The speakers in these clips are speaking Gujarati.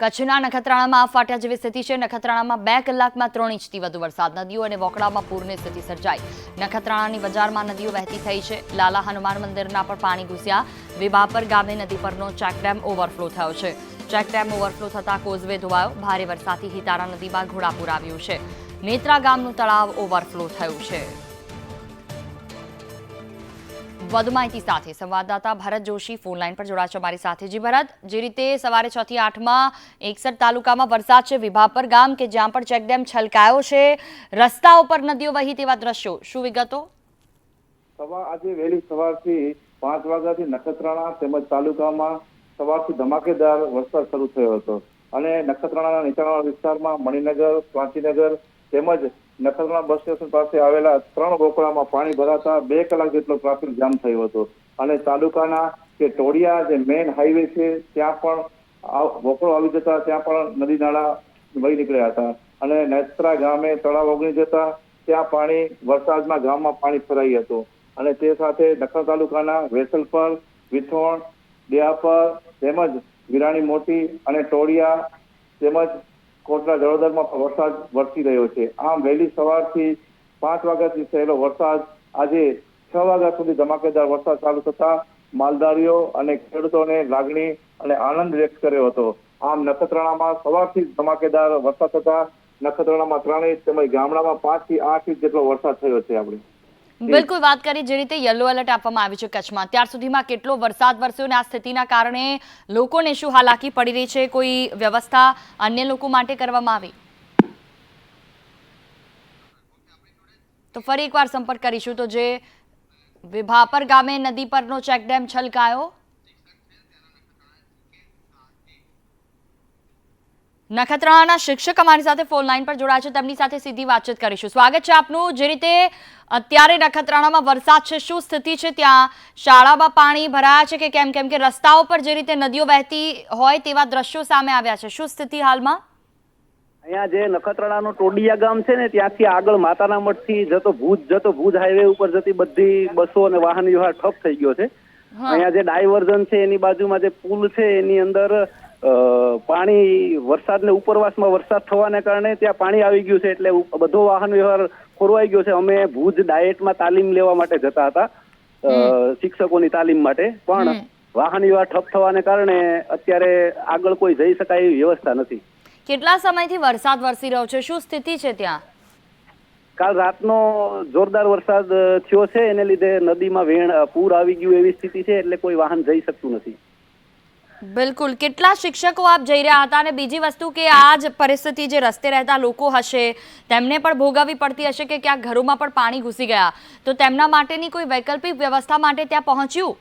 કચ્છના નખત્રાણામાં આફ ફાટ્યા જેવી સ્થિતિ છે. નખત્રાણામાં બે કલાકમાં ત્રણ ઇંચથી વધુ વરસાદ. નદીઓ અને વોકળામાં પૂરની સ્થિતિ સર્જાઈ. નખત્રાણાની બજારમાં નદીઓ વહેતી થઈ છે. લાલા હનુમાન મંદિરના પણ પાણી ઘૂસ્યા. વિભાપર ગામે નદી પરનો ચેકડેમ ઓવરફ્લો થયો છે. ચેકડેમ ઓવરફ્લો થતાં કોઝવે ધોવાયો. ભારે વરસાદથી હિતારા નદીમાં ઘોડાપુર આવ્યું છે. નેત્રા ગામનું તળાવ ઓવરફ્લો થયું છે. વધુ માહિતી સાથે સંવાદદાતા ભરત જોશી ફોન લાઈન પર જોડાશે અમારી સાથે. જી ભરત, જે રીતે સવારે છ થી આઠમાં એકસઠ તાલુકામાં વરસાદ છે વિભાપર ગામ કે જ્યાં પણ ચેકડેમ છલકાયો છે, રસ્તાઓ પર નદીઓ વહી તેવા દ્રશ્યો, શું વિગતો? આજે વહેલી સવારથી પાંચ વાગ્યાથી નખત્રાણા તેમજ તાલુકામાં સવારથી ધમાકેદાર વરસાદ શરૂ થયો હતો. અને નખત્રાણાના નીચાણવાળા વિસ્તારમાં મણિનગર સ્વાંતિનગર તેમજ નખત્રાણા બસ સ્ટેશન પાસે આવેલા ત્રણ ગોકળામાં પાણી ભરાતા બે કલાક જેટલો ટ્રાફિક જામ થયો હતો. અને તાલુકાના જે ટોળિયા, જે મેઇન હાઈવે છે, ત્યાં પણ ગોકળો આવી જતા, ત્યાં પણ નદી નાળા વહી નીકળ્યા હતા. અને નેત્રા ગામે તળાવ ઓગણી જતા, ત્યાં પાણી, વરસાદમાં ગામમાં પાણી ફરાઈ હતું. અને તે સાથે નખત્રાણા તાલુકાના વેસલપર, વિથોણ, દેહાપર તેમજ વિરાણી મોટી અને ટોળિયા તેમજ કોટડા જળોદરમાં વરસાદ વરસી રહ્યો છે. આમ વહેલી સવારથી પાંચ વાગ્યાથી થયેલો વરસાદ આજે છ વાગ્યા સુધી ધમાકેદાર વરસાદ ચાલુ થતા માલધારીઓ અને ખેડૂતોને લાગણી અને આનંદ વ્યક્ત કર્યો હતો. આમ નખત્રાણામાં સવારથી ધમાકેદાર વરસાદ થતા નખત્રાણામાં ત્રણ ઇંચ તેમજ ગામડામાં પાંચથી આઠ ઇંચ જેટલો વરસાદ થયો છે આપણે. બિલકુલ વાત કરી જે રીતે યલો એલર્ટ આપવામાં આવ્યું છે કચ્છમાં. ત્યાર સુધીમાં કેટલો વરસાદ વરસ્યો અને આ સ્થિતિના કારણે લોકોને શું હાલાકી પડી રહી છે? કોઈ વ્યવસ્થા અન્ય લોકો માટે કરવામાં આવી? તો ફરી એકવાર સંપર્ક કરીશું. તો જે વિભાપર ગામે નદી પરનો ચેકડેમ છલકાયો. નખત્રાણાના શિક્ષક અમારી સાથે ફોન લાઈન પર જોડાયા છે. તેમની સાથે સીધી વાતચીત કરીશું. સ્વાગત છે આપનું. જે રીતે અત્યારે નખત્રાણામાં વરસાદ છે શું સ્થિતિ છે? ત્યાં શાળામાં પાણી ભરાયા છે કે કેમ? કેમ કે રસ્તાઓ પર જે રીતે નદીઓ વહેતી હોય તેવા દ્રશ્યો સામે આવ્યા છે. શું સ્થિતિ હાલમાં? અહીંયા જે નખત્રાણાનું ટોડિયા ગામ છે ને ત્યાંથી આગળ માતાના મઠથી જતો ભુજ જતો ભુજ હાઈવે ઉપર જતી બધી બસો અને વાહન વ્યવહાર ઠપ થઈ ગયો છે. અહીંયા જે ડાયવર્ઝન છે એની બાજુમાં જે પુલ છે એની અંદર પાણી વરસાદને ઉપરવાસમાં વરસાદ થવાને કારણે ત્યાં પાણી આવી ગયું છે એટલે બધો વાહન વ્યવહાર ખોરવાઈ ગયો છે. અમે ભુજ ડાયેટમાં તાલીમ લેવા માટે જતા હતા શિક્ષકોની તાલીમ માટે. પણ વાહન વ્યવહાર ઠપ થવાને કારણે અત્યારે આગળ કોઈ જઈ શકાય એવી વ્યવસ્થા નથી. કેટલા સમયથી વરસાદ વરસી રહ્યો છે? શું સ્થિતિ છે ત્યાં? કાલ રાતનો જોરદાર વરસાદ થયો છે. એને લીધે નદીમાં વેણ પૂર આવી ગયું એવી સ્થિતિ છે એટલે કોઈ વાહન જઈ શકતું નથી. બિલકુલ. કેટલા શિક્ષકો આપ જઈ રહ્યા હતા અને બીજી વસ્તુ કે આ જ પરિસ્થિતિ જે રસ્તે રહેતા લોકો હશે તેમને પણ ભોગવવી પડતી હશે કે ક્યાંક ઘરોમાં પણ પાણી ઘૂસી ગયા. તો તેમના માટેની કોઈ વૈકલ્પિક વ્યવસ્થા માટે ત્યાં પહોંચ્યું?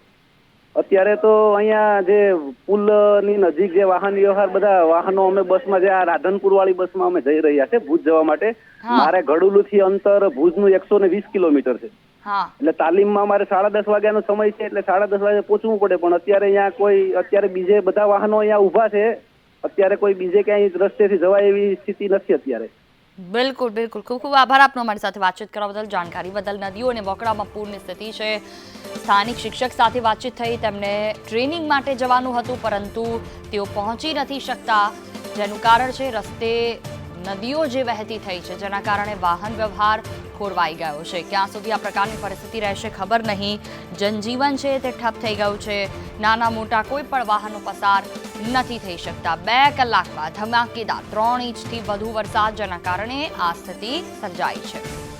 અત્યારે તો અહીંયા જે પુલની નજીક જે વાહન વ્યવહાર બધા વાહનો અમે બસમાં જે આ રાધનપુર વાળી બસમાં અમે જઈ રહ્યા છે ભુજ જવા માટે. મારે મારે ગડુલુથી અંતર ભુજનું એકસો ને વીસ કિલોમીટર છે. એટલે તાલીમમાં અમારે સાડા દસ વાગ્યાનો સમય છે એટલે સાડા દસ વાગે પહોંચવું પડે. પણ અત્યારે અહીંયા કોઈ અત્યારે બીજે બધા વાહનો અહીંયા ઊભા છે. અત્યારે કોઈ બીજે ક્યાંય રસ્તેથી જવાય એવી સ્થિતિ નથી અત્યારે. બિલકુલ બિલકુલ. ખૂબ ખૂબ આભાર આપનો અમારી સાથે વાતચીત કરવા બદલ. જાણકારી બદલ. નદીઓ અને બોકડામાં પૂરની સ્થિતિ છે. સ્થાનિક શિક્ષક સાથે વાતચીત થઈ તેમને ટ્રેનિંગ માટે જવાનું હતું પરંતુ તેઓ પહોંચી નથી શકતા. જેનું કારણ છે રસ્તે નદીઓ જે વહેતી થઈ છે, જેના કારણે વાહન વ્યવહાર ખોરવાઈ ગયો છે. ક્યાં સુધી આ પ્રકારની પરિસ્થિતિ રહેશે ખબર નહીં. જનજીવન છે તે ઠપ થઈ ગયું છે. નાના મોટા કોઈ પણ વાહનો પસાર નથી થઈ શકતા. બે કલાકમાં ધમાકેદાર ત્રણ ઇંચથી વધુ વરસાદ, જેના કારણે આ સ્થિતિ સર્જાઈ છે.